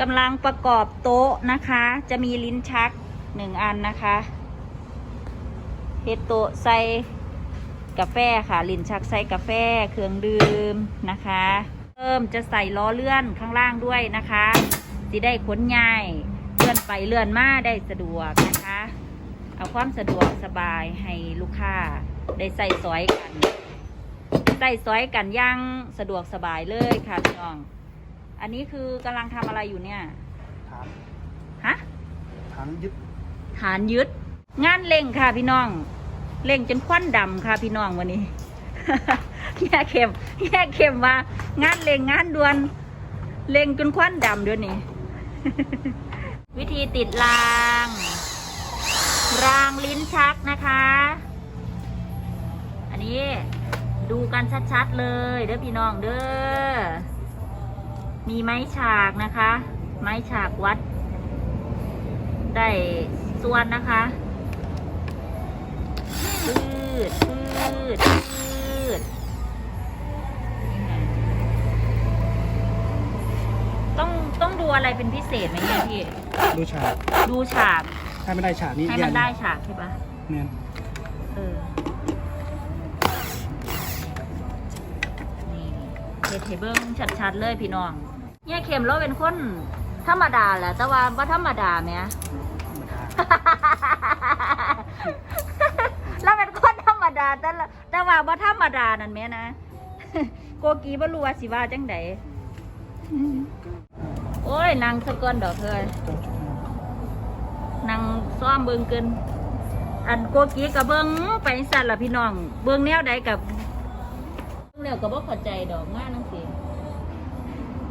กำลังประกอบโต๊ะนะคะ จะมีลิ้นชักหนึ่งอันนะคะเฮดโต๊ะใส่กาแฟค่ะ ลิ้นชักใส่กาแฟเครื่องดื่มนะคะ เพิ่มจะใส่ล้อเลื่อนข้างล่างด้วยนะคะสิได้ขนย้ายเลื่อนไปเลื่อนมาได้สะดวกนะคะ เอาความสะดวกสบายให้ลูกค้าได้ใส่สอยกันใส่สอยกันอยังสะดวกสบายเลยค่ะพี่น้อง อันนี้คือกำลังทำอะไรอยู่เนี่ย ฐานฮะ ฐานยึดฐานยึด งานเล่งค่ะพี่น้อง เล่งจนควันดำค่ะพี่น้องวันนี้ แย่เข็มแย่เข็มว่างานเล่งงานด่วน เล่งจนควันดำเดี๋ยวนี้ วิธีติดราง รางลิ้นชักนะคะ อันนี้ดูกันชัดๆเลยเด้อพี่น้องเด้อ มีไม้ฉากนะคะ ไม้ฉากวัด ได้ส่วนนะคะพืดพืดพืดต้องต้องดูอะไรเป็นพิเศษไหมเนี่ยพี่ ดูฉากดูฉาก ถ้าไม่ได้ฉากนี้ให้แย่มันได้ฉากใช่ปะแมนเออนี่เฮ็ดให้เบิ้งชัดๆเลยพี่น้อง เนี่ยเข็มเราเป็นคนธรรมดาแหละแต่ว่าบ่ธรรมดาแหมธรรมดาเราเป็นคนธรรมดา แต่ละแต่ว่าบ่ธรรมดานั่นแหมนะ โกกีบ่รู้ว่าสิว่าจังไดโอ้ยนางสะกอนดอกเฮ้ยนางซ้อมเบิ่งเกิน อันโกกีกับเบิ่งไปสั่นล่ะพี่น้อง เบิ่งแนวใดกับเบิ่งแนวก็บ่เข้าใจดอกงานจังซี่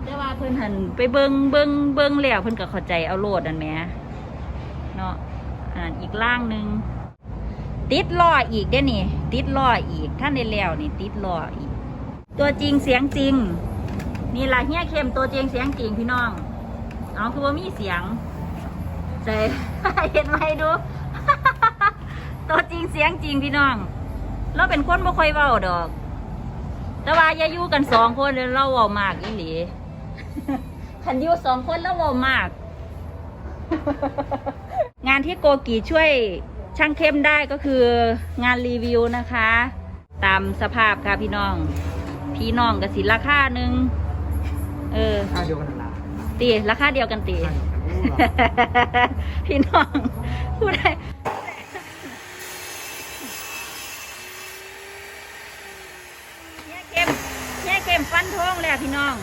แต่ว่าเพิ่นหันไปเบิงเบิงเบิงแล้วเพิ่นก็เข้าใจเอาโลดนั่นแหมเนาะอันนั้นอีกล่างหนึ่งติดล้ออีกเด้นี่ ติดล้ออีกท่านได้แล้วนี่ ติดล้ออีก ตัวจริงเสียงจริง นี่ล่ะเฮียเข้มตัวจริงเสียงจริงพี่น้องเอาคือว่ามีเสียงใสเห็นไหมดู ตัวจริงเสียงจริงพี่น้อง เราเป็นคนบ่ค่อยเว้าดอก แต่ว่าอย่าอยู่กันสองคนเลยเราเว้ามากอีหลี คันอยู่สองคนแล้วเว้ามาก งานที่โกกีช่วยช่างเข้มได้ก็คืองานรีวิวนะคะ ตามสภาพค่ะพี่น้อง พี่น้องกับสิราคาหนึ่งเออค่าเดียวกันนั่นล่ะตีราคาเดียวกันตีค่าเดียวกันโอ้เหรอพี่น้องผู้ใดเนี่ยเกมเนี่ยเกมฟันทงแล้วพี่น้อง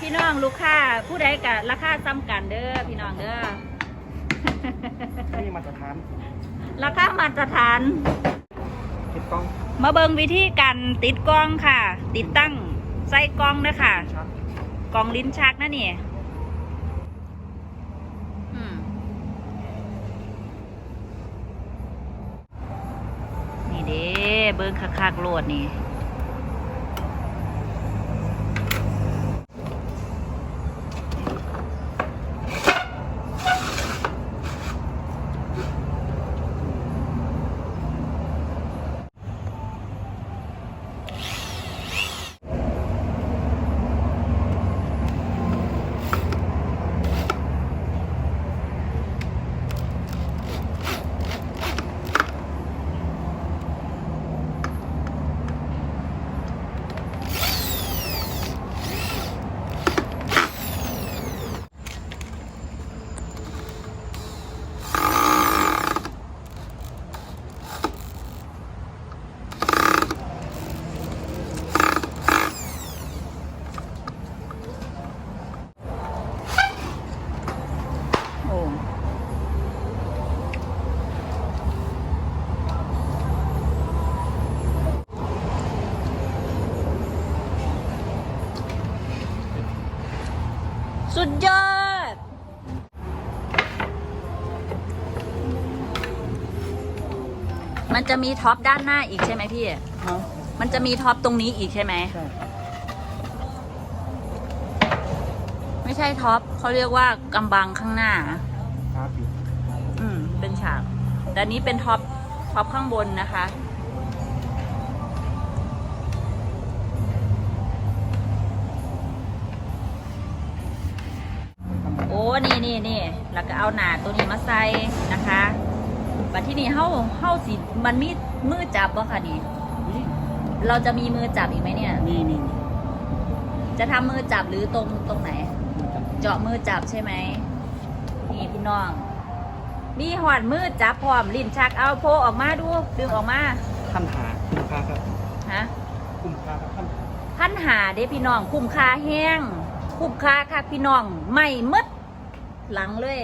พี่น้องลูกค้าผู้ใดกับราคาซ้ำกันเด้อพี่น้องเด้อนี่มาตรฐาน ราคามาตรฐานติดกล้อง มาเบิงวิธีการติดกล้องค่ะ ติดตั้งใส่กล้องเด้อค่ะชัดกล่องลิ้นชักนะนี่อืมนี่เด้เบิ้งคักๆโหลดนี่ โอ้สุด ยอด มันจะมีท็อปด้านหน้าอีกใช่ไหมพี่เนาะมันจะมีท็อปตรงนี้อีกใช่ไหม ใช่ ไม่ใช่ท็อปเขาเรียกว่ากำบังข้างหน้า ครับอยู่อืม เป็นฉาก แต่อันนี้เป็นท็อปท็อปข้างบนนะคะ นี่นี่นี่แล้วก็เอาหนาตัวนี้มาใส่นะคะบัดที่นี่เฮาเฮาสิมันมีมือจับบ่คะนี่นี่ เราจะมีมือจับอีกไหมเนี่ย นี่นี่จะทำมือจับหรือตรงตรงไหนนี่จับเจาะมือจับใช่ไหม นี่พี่น้อง มีหอดมือจับพร้อมลิ้นชักเอาโพออกมาดูดึงออกมา ท่านหาคุ้มค่าครับฮะ คุ้มค่าครับท่านหา พันหาเด้พี่น้องคุ้มค่าแห้งคุ้มค่าค่ะพี่น้องไม่หมด หลังเลย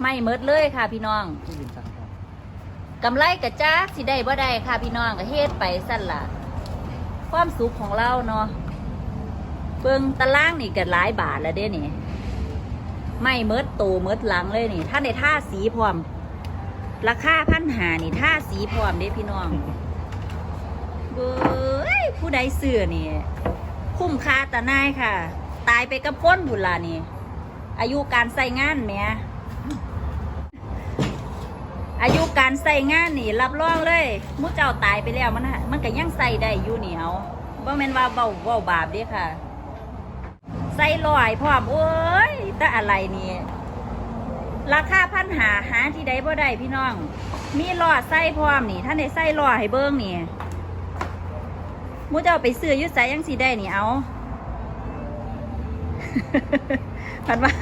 ไม่หมดเลยค่ะพี่น้องที่ดินจังครับกำไรกะจ้าสิได้บ่ได้ค่ะพี่น้องก็เฮ็ดไปสั่นล่ะความสุขของเราเนาะเบิ่งตารางนี่ก็หลายบาทแล้วเด้นี่ไม่เมิดโตเมิดหลังเลยนี่ ถ้าในท่าสีพร้อม ราคาพันหานี่ท่าสีพร้อมเด้พี่น้องเบ้ยผู้ใดเสือนี่ คุ้มค่าตานายค่ะ ตายไปกับพ้นบุญลานี่ อายุการใส่งานแหม่อายุการใส่งานนี่ รับรองเลยหมูเจ้าตายไปแล้วมันมันก็ยังใส่ได้อยู่เหนียวบ่แม่นว่าเบาเบาบาปด้ค่ะ ใส่ลอยพร้อมโอ้ยแต่อะไรนี่ราคาพันหาหาที่ใดบ่ได้พี่น้อง มีล้อใส่พร้อมนี่ท่านได้ใส่ล้อให้เบิ่งนี่มูเจ้าไปซื้ออยุใส่ยังสิได้นี่เอา ผัดว่า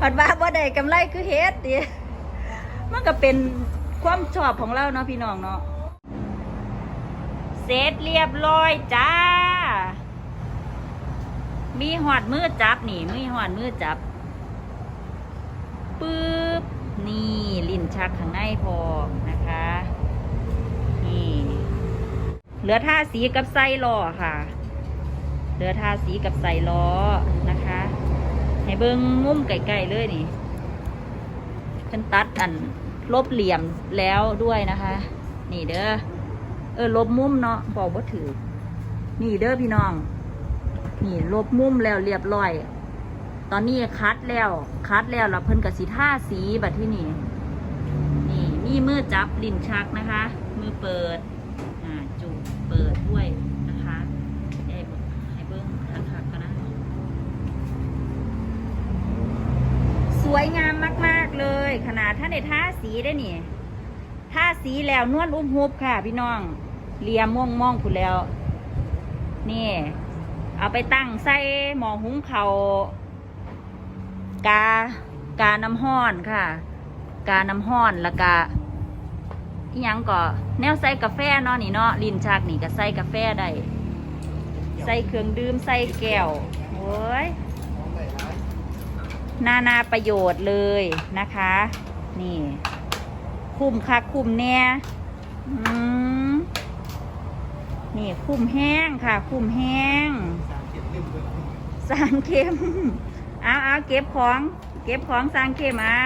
ผัดว่าบ่ได้กำไรคือเฮ็ดติมันก็เป็นความชอบของเราเนาะพี่น้องเนาะเสร็จเรียบร้อยจ้า มีหอดมือจับนี่มีหอดมือจับปึ๊บนี่ลิ้นชักข้างในพอนะคะนี่เหลือท่าสีกับไส้ล้อค่ะ เหลือท่าสีกับใส่ล้อนะคะ ให้เบิ้งงุ้มไก่ๆเลยนี่เพิ่นตัดอันลบเหลี่ยมแล้วด้วยนะคะ นี่เด้อเออลบมุมเนาะบอกว่าถือ นี่เด้อพี่น้อง นี่ลบมุมแล้วเรียบร้อย ตอนนี้คัดแล้ว คัดแล้วแล้วเพิ่นกับสีท่าสีแบบที่นี่ นี่มีมือจับลิ้นชักนะคะ มือเปิด อ่าจูบเปิดด้วยนะคะให้เบิ่งให้เบิ้งคักๆกันนะ ส วยงามมาก ๆเลย ขนาดท่านในท่าสีได้นี่ท่าสีแล้วนวลอุ้มฮุบค่ะ พี่น้องเลียม่วงม่องผุนแล้ว นี่ เอาไปตั้งใส่หมอหุงเขากากาน้ำห้อนค่ะ กาน้ำห้อนแล้วก็อีหยังก็แนวใส่กาแฟเนาะนี่เนาะลิ้นชักนี่ก็ใส่กาแฟได้ใส่เครื่องดื่มใส่แก้วโอ้ย นานาประโยชน์เลยนะคะ นี่ คุ้มค่ะคุ้มแน่ยนี่คุ้มแห้งค่ะ คุ้มแห้ง สารเค็ม เอาเอาเก็บของ เก็บของสารเค็มเอา